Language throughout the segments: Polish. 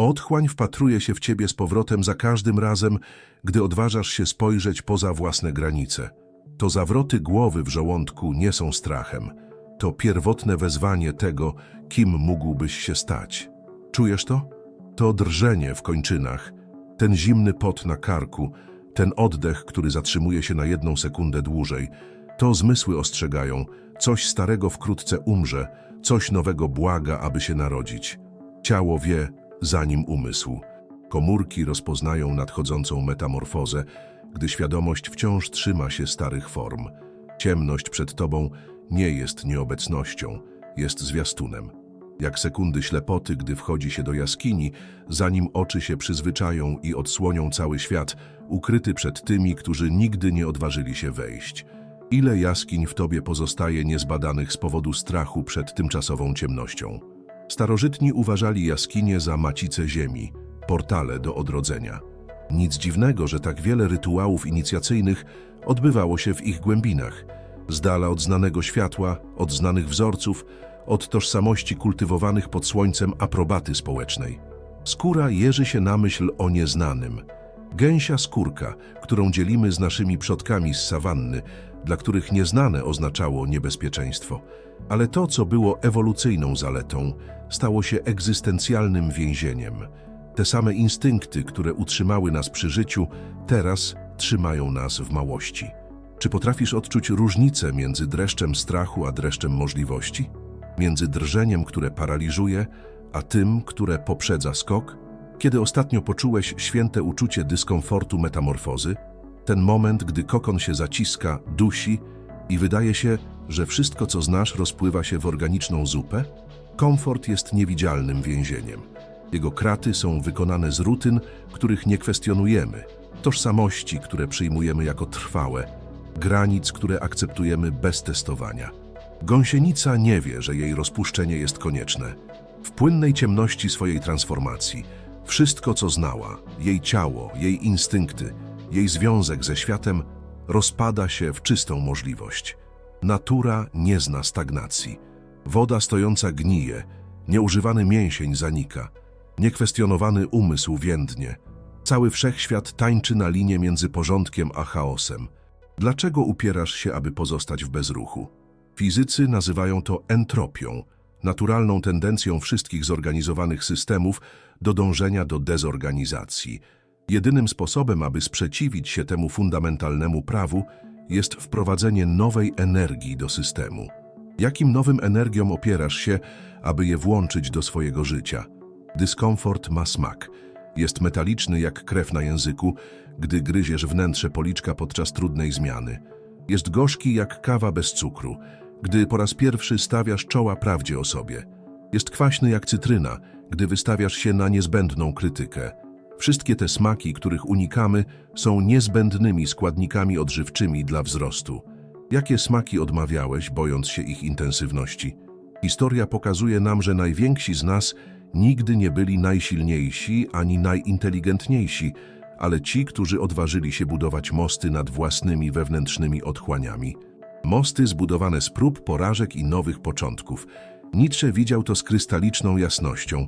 Otchłań wpatruje się w ciebie z powrotem za każdym razem, gdy odważasz się spojrzeć poza własne granice. To zawroty głowy w żołądku nie są strachem. To pierwotne wezwanie tego, kim mógłbyś się stać. Czujesz to? To drżenie w kończynach, ten zimny pot na karku, ten oddech, który zatrzymuje się na jedną sekundę dłużej. To zmysły ostrzegają, coś starego wkrótce umrze, coś nowego błaga, aby się narodzić. Ciało wie, zanim umysł. Komórki rozpoznają nadchodzącą metamorfozę, gdy świadomość wciąż trzyma się starych form. Ciemność przed tobą nie jest nieobecnością, jest zwiastunem. Jak sekundy ślepoty, gdy wchodzi się do jaskini, zanim oczy się przyzwyczają i odsłonią cały świat, ukryty przed tymi, którzy nigdy nie odważyli się wejść. Ile jaskiń w tobie pozostaje niezbadanych z powodu strachu przed tymczasową ciemnością? Starożytni uważali jaskinie za macice ziemi, portale do odrodzenia. Nic dziwnego, że tak wiele rytuałów inicjacyjnych odbywało się w ich głębinach, z dala od znanego światła, od znanych wzorców, od tożsamości kultywowanych pod słońcem aprobaty społecznej. Skóra jeży się na myśl o nieznanym. Gęsia skórka, którą dzielimy z naszymi przodkami z sawanny, dla których nieznane oznaczało niebezpieczeństwo. Ale to, co było ewolucyjną zaletą, stało się egzystencjalnym więzieniem. Te same instynkty, które utrzymały nas przy życiu, teraz trzymają nas w małości. Czy potrafisz odczuć różnicę między dreszczem strachu a dreszczem możliwości? Między drżeniem, które paraliżuje, a tym, które poprzedza skok? Kiedy ostatnio poczułeś święte uczucie dyskomfortu metamorfozy? Ten moment, gdy kokon się zaciska, dusi i wydaje się, że wszystko, co znasz, rozpływa się w organiczną zupę? Komfort jest niewidzialnym więzieniem. Jego kraty są wykonane z rutyn, których nie kwestionujemy, tożsamości, które przyjmujemy jako trwałe, granic, które akceptujemy bez testowania. Gąsienica nie wie, że jej rozpuszczenie jest konieczne. W płynnej ciemności swojej transformacji, wszystko co znała, jej ciało, jej instynkty, jej związek ze światem, rozpada się w czystą możliwość. Natura nie zna stagnacji. Woda stojąca gnije, nieużywany mięsień zanika, niekwestionowany umysł więdnie. Cały wszechświat tańczy na linie między porządkiem a chaosem. Dlaczego upierasz się, aby pozostać w bezruchu? Fizycy nazywają to entropią, naturalną tendencją wszystkich zorganizowanych systemów do dążenia do dezorganizacji. Jedynym sposobem, aby sprzeciwić się temu fundamentalnemu prawu, jest wprowadzenie nowej energii do systemu. Jakim nowym energiom opierasz się, aby je włączyć do swojego życia? Dyskomfort ma smak. Jest metaliczny jak krew na języku, gdy gryziesz wnętrze policzka podczas trudnej zmiany. Jest gorzki jak kawa bez cukru, gdy po raz pierwszy stawiasz czoła prawdzie o sobie. Jest kwaśny jak cytryna, gdy wystawiasz się na niezbędną krytykę. Wszystkie te smaki, których unikamy, są niezbędnymi składnikami odżywczymi dla wzrostu. Jakie smaki odmawiałeś, bojąc się ich intensywności? Historia pokazuje nam, że najwięksi z nas nigdy nie byli najsilniejsi ani najinteligentniejsi, ale ci, którzy odważyli się budować mosty nad własnymi wewnętrznymi otchłaniami. Mosty zbudowane z prób, porażek i nowych początków. Nietzsche widział to z krystaliczną jasnością.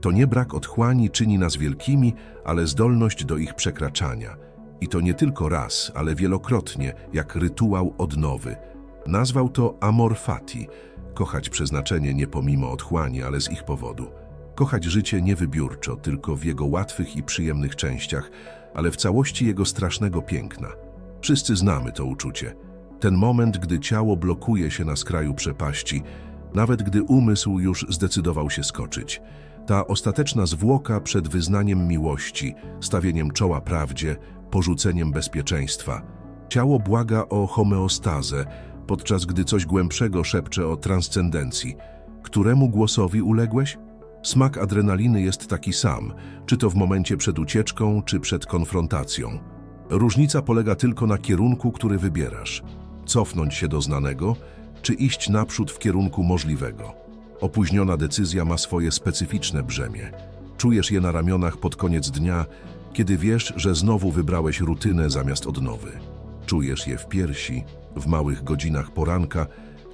To nie brak otchłani czyni nas wielkimi, ale zdolność do ich przekraczania. I to nie tylko raz, ale wielokrotnie, jak rytuał odnowy. Nazwał to amor fati, kochać przeznaczenie nie pomimo otchłani, ale z ich powodu. Kochać życie nie wybiórczo, tylko w jego łatwych i przyjemnych częściach, ale w całości jego strasznego piękna. Wszyscy znamy to uczucie. Ten moment, gdy ciało blokuje się na skraju przepaści, nawet gdy umysł już zdecydował się skoczyć. Ta ostateczna zwłoka przed wyznaniem miłości, stawieniem czoła prawdzie, porzuceniem bezpieczeństwa. Ciało błaga o homeostazę, podczas gdy coś głębszego szepcze o transcendencji. Któremu głosowi uległeś? Smak adrenaliny jest taki sam, czy to w momencie przed ucieczką, czy przed konfrontacją. Różnica polega tylko na kierunku, który wybierasz. Cofnąć się do znanego, czy iść naprzód w kierunku możliwego. Opóźniona decyzja ma swoje specyficzne brzemię. Czujesz je na ramionach pod koniec dnia, kiedy wiesz, że znowu wybrałeś rutynę zamiast odnowy. Czujesz je w piersi, w małych godzinach poranka,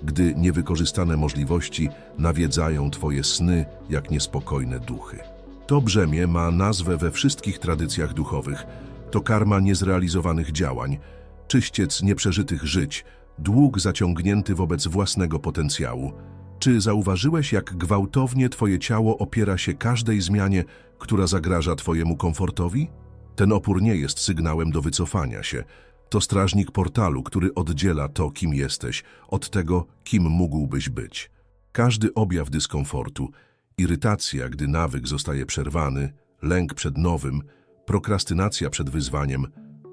gdy niewykorzystane możliwości nawiedzają twoje sny jak niespokojne duchy. To brzemię ma nazwę we wszystkich tradycjach duchowych. To karma niezrealizowanych działań, czyściec nieprzeżytych żyć, dług zaciągnięty wobec własnego potencjału. Czy zauważyłeś, jak gwałtownie twoje ciało opiera się każdej zmianie, która zagraża twojemu komfortowi? Ten opór nie jest sygnałem do wycofania się. To strażnik portalu, który oddziela to, kim jesteś, od tego, kim mógłbyś być. Każdy objaw dyskomfortu, irytacja, gdy nawyk zostaje przerwany, lęk przed nowym, prokrastynacja przed wyzwaniem,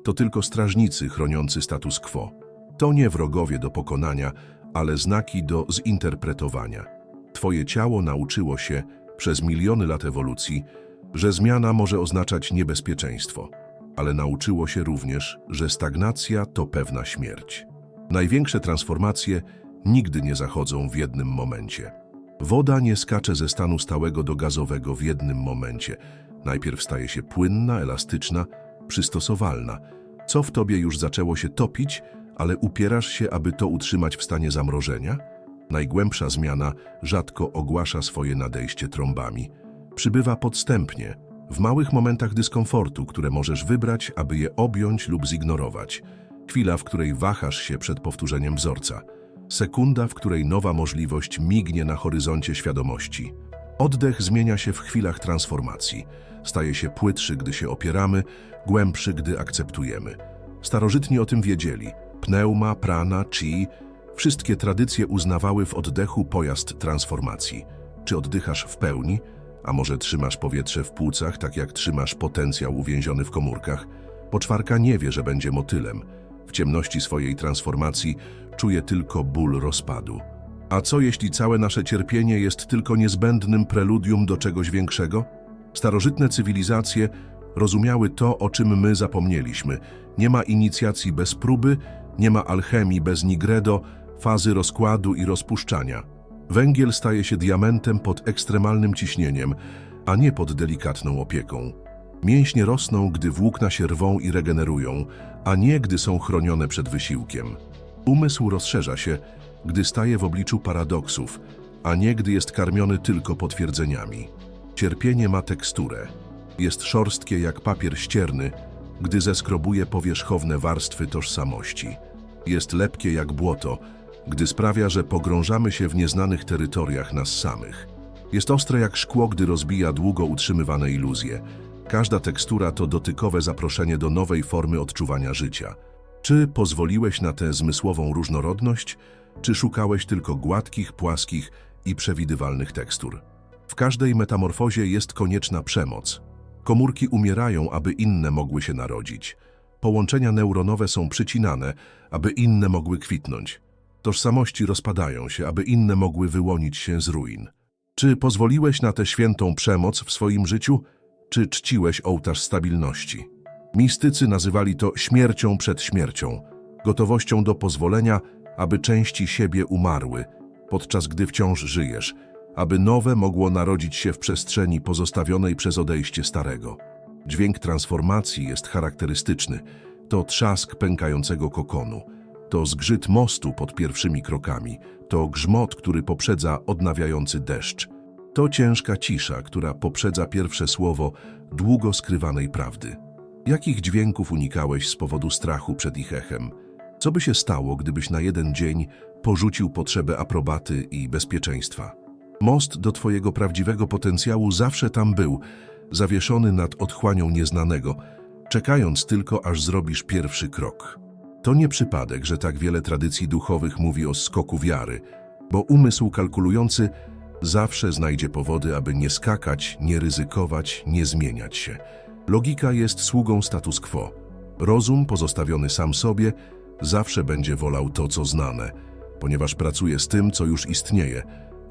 to tylko strażnicy chroniący status quo. To nie wrogowie do pokonania, ale znaki do zinterpretowania. Twoje ciało nauczyło się, przez miliony lat ewolucji, że zmiana może oznaczać niebezpieczeństwo, ale nauczyło się również, że stagnacja to pewna śmierć. Największe transformacje nigdy nie zachodzą w jednym momencie. Woda nie skacze ze stanu stałego do gazowego w jednym momencie. Najpierw staje się płynna, elastyczna, przystosowalna. Co w tobie już zaczęło się topić, ale upierasz się, aby to utrzymać w stanie zamrożenia? Najgłębsza zmiana rzadko ogłasza swoje nadejście trąbami. Przybywa podstępnie, w małych momentach dyskomfortu, które możesz wybrać, aby je objąć lub zignorować. Chwila, w której wahasz się przed powtórzeniem wzorca. Sekunda, w której nowa możliwość mignie na horyzoncie świadomości. Oddech zmienia się w chwilach transformacji. Staje się płytszy, gdy się opieramy, głębszy, gdy akceptujemy. Starożytni o tym wiedzieli. Pneuma, prana, chi, wszystkie tradycje uznawały w oddechu pojazd transformacji. Czy oddychasz w pełni? A może trzymasz powietrze w płucach, tak jak trzymasz potencjał uwięziony w komórkach? Poczwarka nie wie, że będzie motylem. W ciemności swojej transformacji czuje tylko ból rozpadu. A co jeśli całe nasze cierpienie jest tylko niezbędnym preludium do czegoś większego? Starożytne cywilizacje rozumiały to, o czym my zapomnieliśmy. Nie ma inicjacji bez próby, nie ma alchemii bez nigredo, fazy rozkładu i rozpuszczania. Węgiel staje się diamentem pod ekstremalnym ciśnieniem, a nie pod delikatną opieką. Mięśnie rosną, gdy włókna się rwą i regenerują, a nie gdy są chronione przed wysiłkiem. Umysł rozszerza się, gdy staje w obliczu paradoksów, a nie gdy jest karmiony tylko potwierdzeniami. Cierpienie ma teksturę. Jest szorstkie jak papier ścierny, gdy zeskrobuje powierzchowne warstwy tożsamości. Jest lepkie jak błoto, gdy sprawia, że pogrążamy się w nieznanych terytoriach nas samych. Jest ostre jak szkło, gdy rozbija długo utrzymywane iluzje. Każda tekstura to dotykowe zaproszenie do nowej formy odczuwania życia. Czy pozwoliłeś na tę zmysłową różnorodność, czy szukałeś tylko gładkich, płaskich i przewidywalnych tekstur? W każdej metamorfozie jest konieczna przemoc. Komórki umierają, aby inne mogły się narodzić. Połączenia neuronowe są przycinane, aby inne mogły kwitnąć. Tożsamości rozpadają się, aby inne mogły wyłonić się z ruin. Czy pozwoliłeś na tę świętą przemoc w swoim życiu, czy czciłeś ołtarz stabilności? Mistycy nazywali to śmiercią przed śmiercią, gotowością do pozwolenia, aby części siebie umarły, podczas gdy wciąż żyjesz, aby nowe mogło narodzić się w przestrzeni pozostawionej przez odejście starego. Dźwięk transformacji jest charakterystyczny. To trzask pękającego kokonu. To zgrzyt mostu pod pierwszymi krokami. To grzmot, który poprzedza odnawiający deszcz. To ciężka cisza, która poprzedza pierwsze słowo długo skrywanej prawdy. Jakich dźwięków unikałeś z powodu strachu przed ich echem? Co by się stało, gdybyś na jeden dzień porzucił potrzebę aprobaty i bezpieczeństwa? Most do twojego prawdziwego potencjału zawsze tam był, zawieszony nad otchłanią nieznanego, czekając tylko, aż zrobisz pierwszy krok. To nie przypadek, że tak wiele tradycji duchowych mówi o skoku wiary, bo umysł kalkulujący zawsze znajdzie powody, aby nie skakać, nie ryzykować, nie zmieniać się. Logika jest sługą status quo. Rozum, pozostawiony sam sobie, zawsze będzie wolał to, co znane, ponieważ pracuje z tym, co już istnieje,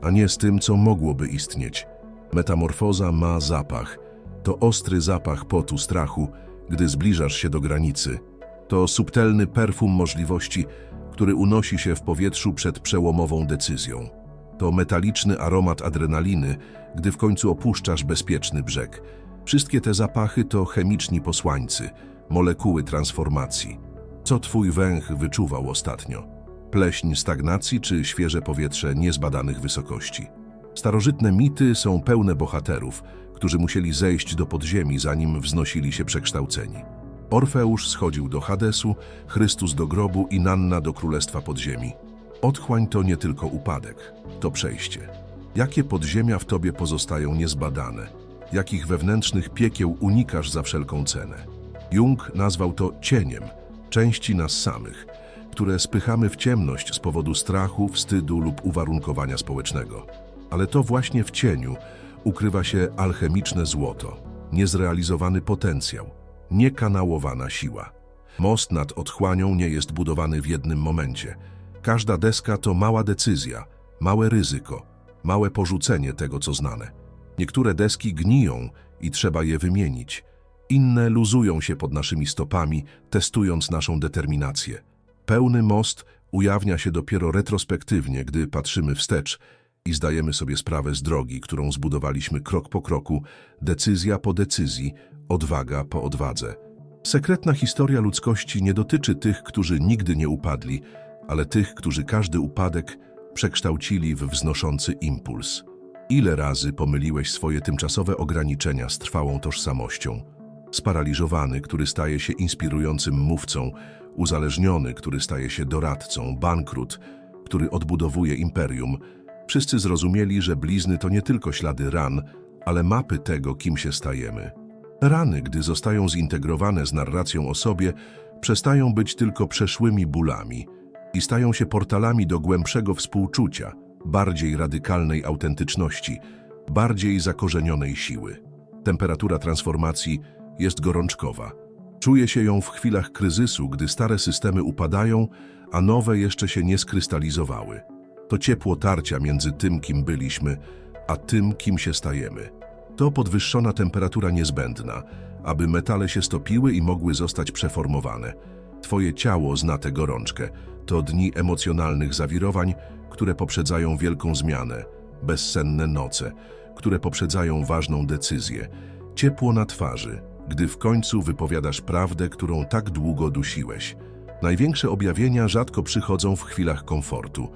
a nie z tym, co mogłoby istnieć. Metamorfoza ma zapach. To ostry zapach potu strachu, gdy zbliżasz się do granicy. To subtelny perfum możliwości, który unosi się w powietrzu przed przełomową decyzją. To metaliczny aromat adrenaliny, gdy w końcu opuszczasz bezpieczny brzeg. Wszystkie te zapachy to chemiczni posłańcy, molekuły transformacji. Co twój węch wyczuwał ostatnio? Pleśń stagnacji czy świeże powietrze niezbadanych wysokości? Starożytne mity są pełne bohaterów, którzy musieli zejść do podziemi, zanim wznosili się przekształceni. Orfeusz schodził do Hadesu, Chrystus do grobu i Nanna do królestwa podziemi. Otchłań to nie tylko upadek, to przejście. Jakie podziemia w tobie pozostają niezbadane? Jakich wewnętrznych piekieł unikasz za wszelką cenę? Jung nazwał to cieniem, części nas samych, które spychamy w ciemność z powodu strachu, wstydu lub uwarunkowania społecznego. Ale to właśnie w cieniu ukrywa się alchemiczne złoto, niezrealizowany potencjał, niekanałowana siła. Most nad otchłanią nie jest budowany w jednym momencie. Każda deska to mała decyzja, małe ryzyko, małe porzucenie tego, co znane. Niektóre deski gniją i trzeba je wymienić. Inne luzują się pod naszymi stopami, testując naszą determinację. Pełny most ujawnia się dopiero retrospektywnie, gdy patrzymy wstecz i zdajemy sobie sprawę z drogi, którą zbudowaliśmy krok po kroku, decyzja po decyzji, odwaga po odwadze. Sekretna historia ludzkości nie dotyczy tych, którzy nigdy nie upadli, ale tych, którzy każdy upadek przekształcili w wznoszący impuls. Ile razy pomyliłeś swoje tymczasowe ograniczenia z trwałą tożsamością? Sparaliżowany, który staje się inspirującym mówcą, uzależniony, który staje się doradcą, bankrut, który odbudowuje imperium. Wszyscy zrozumieli, że blizny to nie tylko ślady ran, ale mapy tego, kim się stajemy. Rany, gdy zostają zintegrowane z narracją o sobie, przestają być tylko przeszłymi bólami i stają się portalami do głębszego współczucia, bardziej radykalnej autentyczności, bardziej zakorzenionej siły. Temperatura transformacji jest gorączkowa. Czuje się ją w chwilach kryzysu, gdy stare systemy upadają, a nowe jeszcze się nie skrystalizowały. To ciepło tarcia między tym, kim byliśmy, a tym, kim się stajemy. To podwyższona temperatura niezbędna, aby metale się stopiły i mogły zostać przeformowane. Twoje ciało zna tę gorączkę. To dni emocjonalnych zawirowań, które poprzedzają wielką zmianę, bezsenne noce, które poprzedzają ważną decyzję, ciepło na twarzy, gdy w końcu wypowiadasz prawdę, którą tak długo dusiłeś. Największe objawienia rzadko przychodzą w chwilach komfortu.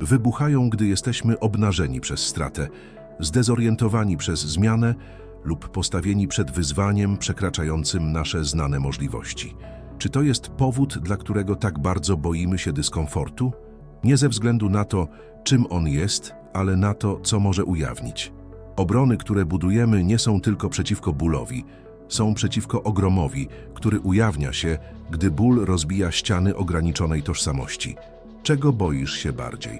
Wybuchają, gdy jesteśmy obnażeni przez stratę, zdezorientowani przez zmianę lub postawieni przed wyzwaniem przekraczającym nasze znane możliwości. Czy to jest powód, dla którego tak bardzo boimy się dyskomfortu? Nie ze względu na to, czym on jest, ale na to, co może ujawnić. Obrony, które budujemy, nie są tylko przeciwko bólowi, są przeciwko ogromowi, który ujawnia się, gdy ból rozbija ściany ograniczonej tożsamości. Czego boisz się bardziej?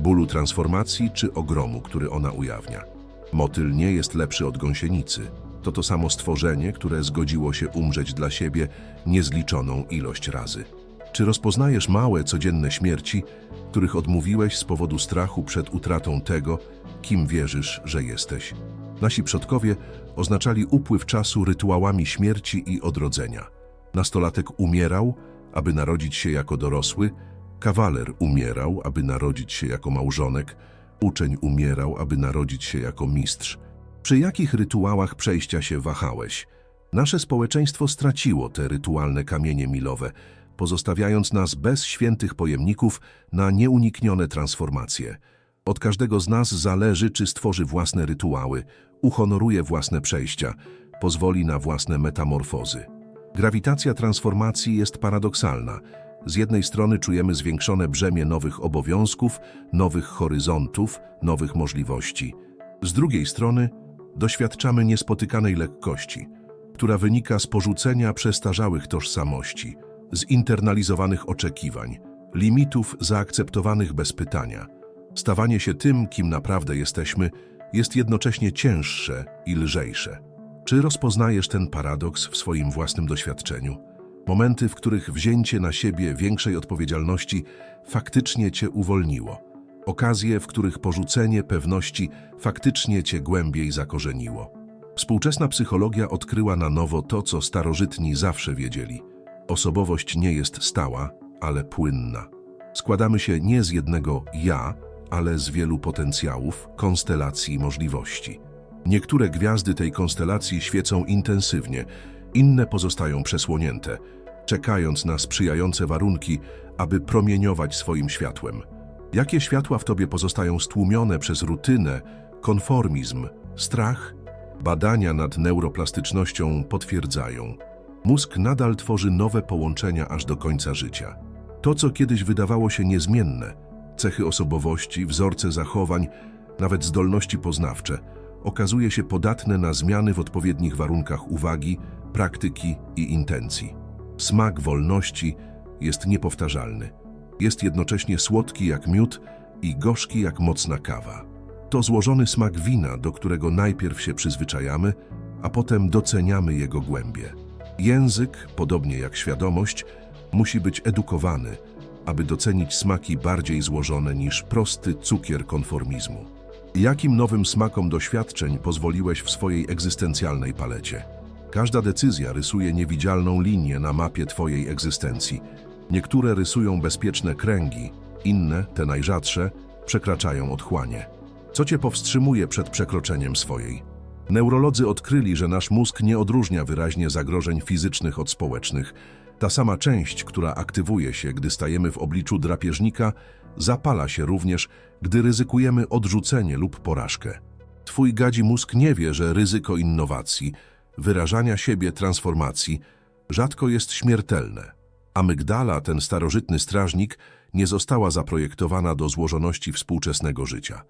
Bólu transformacji czy ogromu, który ona ujawnia? Motyl nie jest lepszy od gąsienicy. To to samo stworzenie, które zgodziło się umrzeć dla siebie niezliczoną ilość razy. Czy rozpoznajesz małe, codzienne śmierci, których odmówiłeś z powodu strachu przed utratą tego, kim wierzysz, że jesteś? Nasi przodkowie oznaczali upływ czasu rytuałami śmierci i odrodzenia. Nastolatek umierał, aby narodzić się jako dorosły, kawaler umierał, aby narodzić się jako małżonek, uczeń umierał, aby narodzić się jako mistrz. Przy jakich rytuałach przejścia się wahałeś? Nasze społeczeństwo straciło te rytualne kamienie milowe, pozostawiając nas bez świętych pojemników na nieuniknione transformacje. Od każdego z nas zależy, czy stworzy własne rytuały, uhonoruje własne przejścia, pozwoli na własne metamorfozy. Grawitacja transformacji jest paradoksalna. Z jednej strony czujemy zwiększone brzemię nowych obowiązków, nowych horyzontów, nowych możliwości. Z drugiej strony doświadczamy niespotykanej lekkości, która wynika z porzucenia przestarzałych tożsamości, zinternalizowanych oczekiwań, limitów zaakceptowanych bez pytania. Stawanie się tym, kim naprawdę jesteśmy, jest jednocześnie cięższe i lżejsze. Czy rozpoznajesz ten paradoks w swoim własnym doświadczeniu? Momenty, w których wzięcie na siebie większej odpowiedzialności faktycznie cię uwolniło. Okazje, w których porzucenie pewności faktycznie cię głębiej zakorzeniło. Współczesna psychologia odkryła na nowo to, co starożytni zawsze wiedzieli. Osobowość nie jest stała, ale płynna. Składamy się nie z jednego ja, ale z wielu potencjałów, konstelacji i możliwości. Niektóre gwiazdy tej konstelacji świecą intensywnie, inne pozostają przesłonięte, czekając na sprzyjające warunki, aby promieniować swoim światłem. Jakie światła w tobie pozostają stłumione przez rutynę, Konformizm, strach, badania nad neuroplastycznością potwierdzają. Mózg nadal tworzy nowe połączenia aż do końca życia. To, co kiedyś wydawało się niezmienne, cechy osobowości, wzorce zachowań, nawet zdolności poznawcze, okazuje się podatne na zmiany w odpowiednich warunkach uwagi, praktyki i intencji. Smak wolności jest niepowtarzalny. Jest jednocześnie słodki jak miód i gorzki jak mocna kawa. To złożony smak wina, do którego najpierw się przyzwyczajamy, a potem doceniamy jego głębie. Język, podobnie jak świadomość, musi być edukowany, aby docenić smaki bardziej złożone niż prosty cukier konformizmu. Jakim nowym smakom doświadczeń pozwoliłeś w swojej egzystencjalnej palecie? Każda decyzja rysuje niewidzialną linię na mapie Twojej egzystencji. Niektóre rysują bezpieczne kręgi, inne, te najrzadsze, przekraczają otchłanie. Co Cię powstrzymuje przed przekroczeniem swojej? Neurolodzy odkryli, że nasz mózg nie odróżnia wyraźnie zagrożeń fizycznych od społecznych. Ta sama część, która aktywuje się, gdy stajemy w obliczu drapieżnika, zapala się również, gdy ryzykujemy odrzucenie lub porażkę. Twój gadzi mózg nie wie, że ryzyko innowacji, wyrażania siebie transformacji, rzadko jest śmiertelne. Amygdala, ten starożytny strażnik, nie została zaprojektowana do złożoności współczesnego życia.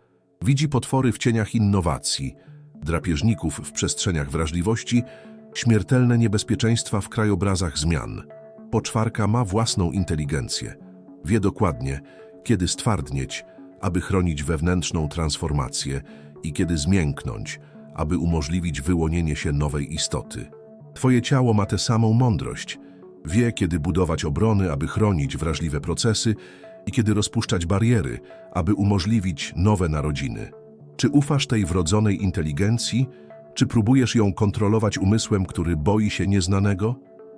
Widzi potwory w cieniach innowacji, drapieżników w przestrzeniach wrażliwości, śmiertelne niebezpieczeństwa w krajobrazach zmian. Poczwarka ma własną inteligencję. Wie dokładnie, kiedy stwardnieć, aby chronić wewnętrzną transformację i kiedy zmięknąć, aby umożliwić wyłonienie się nowej istoty. Twoje ciało ma tę samą mądrość. Wie, kiedy budować obrony, aby chronić wrażliwe procesy i kiedy rozpuszczać bariery, aby umożliwić nowe narodziny. Czy ufasz tej wrodzonej inteligencji, czy próbujesz ją kontrolować umysłem, który boi się nieznanego?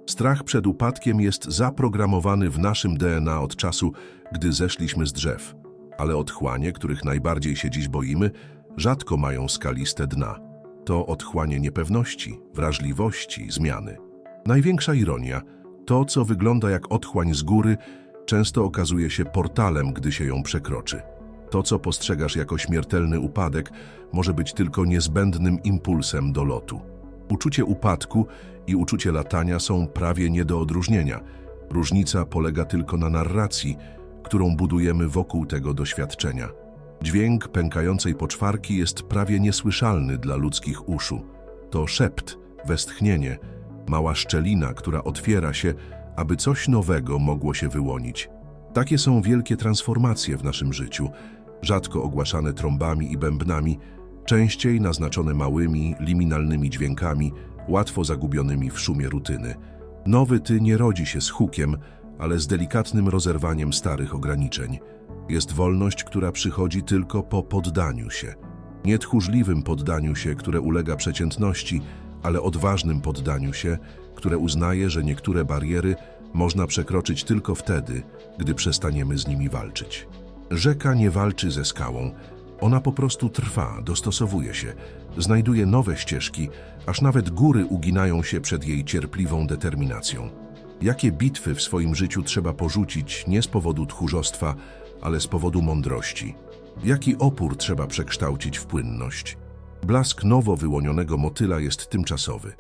Strach przed upadkiem jest zaprogramowany w naszym DNA od czasu, gdy zeszliśmy z drzew, ale otchłanie, których najbardziej się dziś boimy, rzadko mają skaliste dna. To otchłanie niepewności, wrażliwości, zmiany. Największa ironia, to co wygląda jak otchłań z góry, często okazuje się portalem, gdy się ją przekroczy. To, co postrzegasz jako śmiertelny upadek, może być tylko niezbędnym impulsem do lotu. Uczucie upadku i uczucie latania są prawie nie do odróżnienia. Różnica polega tylko na narracji, którą budujemy wokół tego doświadczenia. Dźwięk pękającej poczwarki jest prawie niesłyszalny dla ludzkich uszu. To szept, westchnienie, mała szczelina, która otwiera się, aby coś nowego mogło się wyłonić. Takie są wielkie transformacje w naszym życiu, rzadko ogłaszane trąbami i bębnami, częściej naznaczone małymi, liminalnymi dźwiękami, łatwo zagubionymi w szumie rutyny. Nowy ty nie rodzi się z hukiem, ale z delikatnym rozerwaniem starych ograniczeń. Jest wolność, która przychodzi tylko po poddaniu się. Nie tchórzliwym poddaniu się, które ulega przeciętności, ale odważnym poddaniu się, które uznaje, że niektóre bariery można przekroczyć tylko wtedy, gdy przestaniemy z nimi walczyć. Rzeka nie walczy ze skałą, ona po prostu trwa, dostosowuje się, znajduje nowe ścieżki, aż nawet góry uginają się przed jej cierpliwą determinacją. Jakie bitwy w swoim życiu trzeba porzucić nie z powodu tchórzostwa, ale z powodu mądrości? Jaki opór trzeba przekształcić w płynność? Blask nowo wyłonionego motyla jest tymczasowy.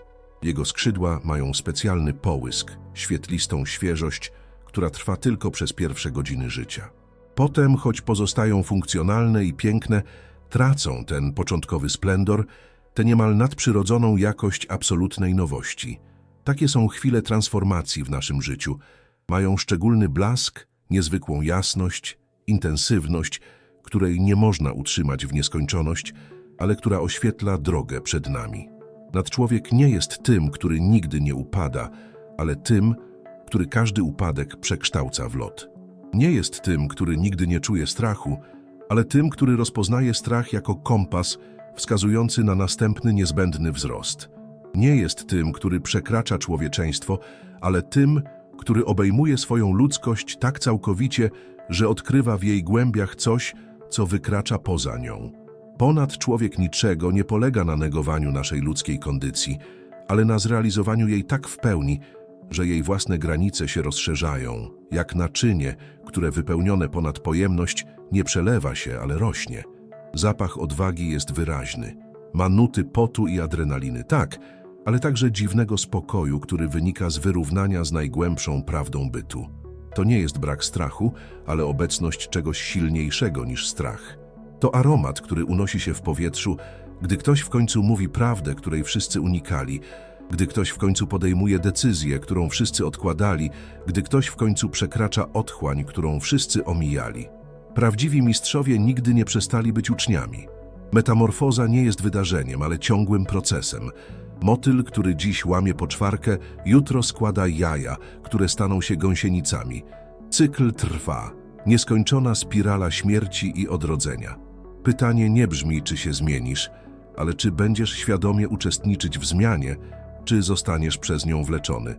Jego skrzydła mają specjalny połysk, świetlistą świeżość, która trwa tylko przez pierwsze godziny życia. Potem, choć pozostają funkcjonalne i piękne, tracą ten początkowy splendor, tę niemal nadprzyrodzoną jakość absolutnej nowości. Takie są chwile transformacji w naszym życiu. Mają szczególny blask, niezwykłą jasność, intensywność, której nie można utrzymać w nieskończoność, ale która oświetla drogę przed nami. Nadczłowiek nie jest tym, który nigdy nie upada, ale tym, który każdy upadek przekształca w lot. Nie jest tym, który nigdy nie czuje strachu, ale tym, który rozpoznaje strach jako kompas wskazujący na następny niezbędny wzrost. Nie jest tym, który przekracza człowieczeństwo, ale tym, który obejmuje swoją ludzkość tak całkowicie, że odkrywa w jej głębiach coś, co wykracza poza nią. Ponad człowiek niczego nie polega na negowaniu naszej ludzkiej kondycji, ale na zrealizowaniu jej tak w pełni, że jej własne granice się rozszerzają, jak naczynie, które wypełnione ponad pojemność nie przelewa się, ale rośnie. Zapach odwagi jest wyraźny. Ma nuty potu i adrenaliny, tak, ale także dziwnego spokoju, który wynika z wyrównania z najgłębszą prawdą bytu. To nie jest brak strachu, ale obecność czegoś silniejszego niż strach. To aromat, który unosi się w powietrzu, gdy ktoś w końcu mówi prawdę, której wszyscy unikali, gdy ktoś w końcu podejmuje decyzję, którą wszyscy odkładali, gdy ktoś w końcu przekracza otchłań, którą wszyscy omijali. Prawdziwi mistrzowie nigdy nie przestali być uczniami. Metamorfoza nie jest wydarzeniem, ale ciągłym procesem. Motyl, który dziś łamie poczwarkę, jutro składa jaja, które staną się gąsienicami. Cykl trwa, nieskończona spirala śmierci i odrodzenia. Pytanie nie brzmi, czy się zmienisz, ale czy będziesz świadomie uczestniczyć w zmianie, czy zostaniesz przez nią wleczony.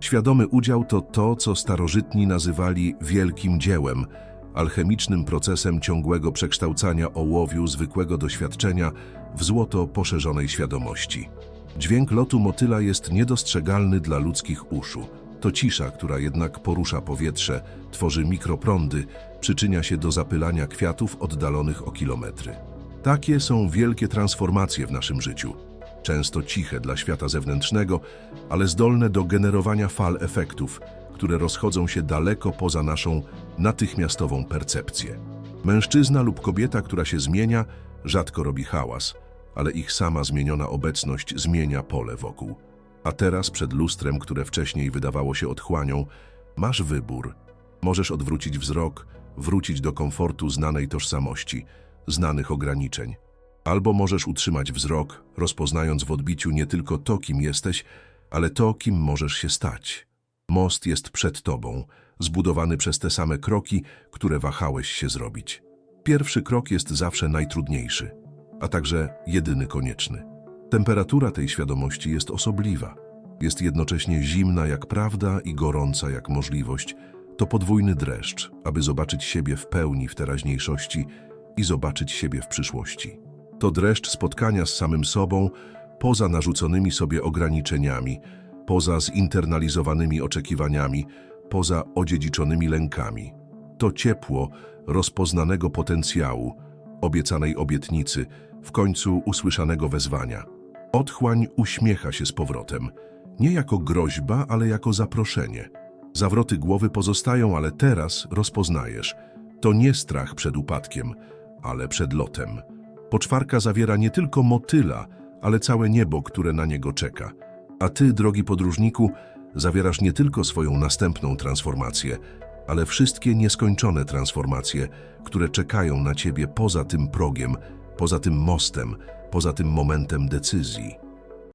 Świadomy udział to to, co starożytni nazywali wielkim dziełem, alchemicznym procesem ciągłego przekształcania ołowiu zwykłego doświadczenia w złoto poszerzonej świadomości. Dźwięk lotu motyla jest niedostrzegalny dla ludzkich uszu. To cisza, która jednak porusza powietrze, tworzy mikroprądy, przyczynia się do zapylania kwiatów oddalonych o kilometry. Takie są wielkie transformacje w naszym życiu. Często ciche dla świata zewnętrznego, ale zdolne do generowania fal efektów, które rozchodzą się daleko poza naszą natychmiastową percepcję. Mężczyzna lub kobieta, która się zmienia, rzadko robi hałas, ale ich sama zmieniona obecność zmienia pole wokół. A teraz przed lustrem, które wcześniej wydawało się otchłanią, masz wybór. Możesz odwrócić wzrok, wrócić do komfortu znanej tożsamości, znanych ograniczeń. Albo możesz utrzymać wzrok, rozpoznając w odbiciu nie tylko to, kim jesteś, ale to, kim możesz się stać. Most jest przed tobą, zbudowany przez te same kroki, które wahałeś się zrobić. Pierwszy krok jest zawsze najtrudniejszy, a także jedyny konieczny. Temperatura tej świadomości jest osobliwa. Jest jednocześnie zimna jak prawda i gorąca jak możliwość. To podwójny dreszcz, aby zobaczyć siebie w pełni w teraźniejszości i zobaczyć siebie w przyszłości. To dreszcz spotkania z samym sobą, poza narzuconymi sobie ograniczeniami, poza zinternalizowanymi oczekiwaniami, poza odziedziczonymi lękami. To ciepło rozpoznanego potencjału, obiecanej obietnicy, w końcu usłyszanego wezwania. Otchłań uśmiecha się z powrotem, nie jako groźba, ale jako zaproszenie. Zawroty głowy pozostają, ale teraz rozpoznajesz. To nie strach przed upadkiem, ale przed lotem. Poczwarka zawiera nie tylko motyla, ale całe niebo, które na niego czeka. A ty, drogi podróżniku, zawierasz nie tylko swoją następną transformację, ale wszystkie nieskończone transformacje, które czekają na ciebie poza tym progiem, poza tym mostem, poza tym momentem decyzji.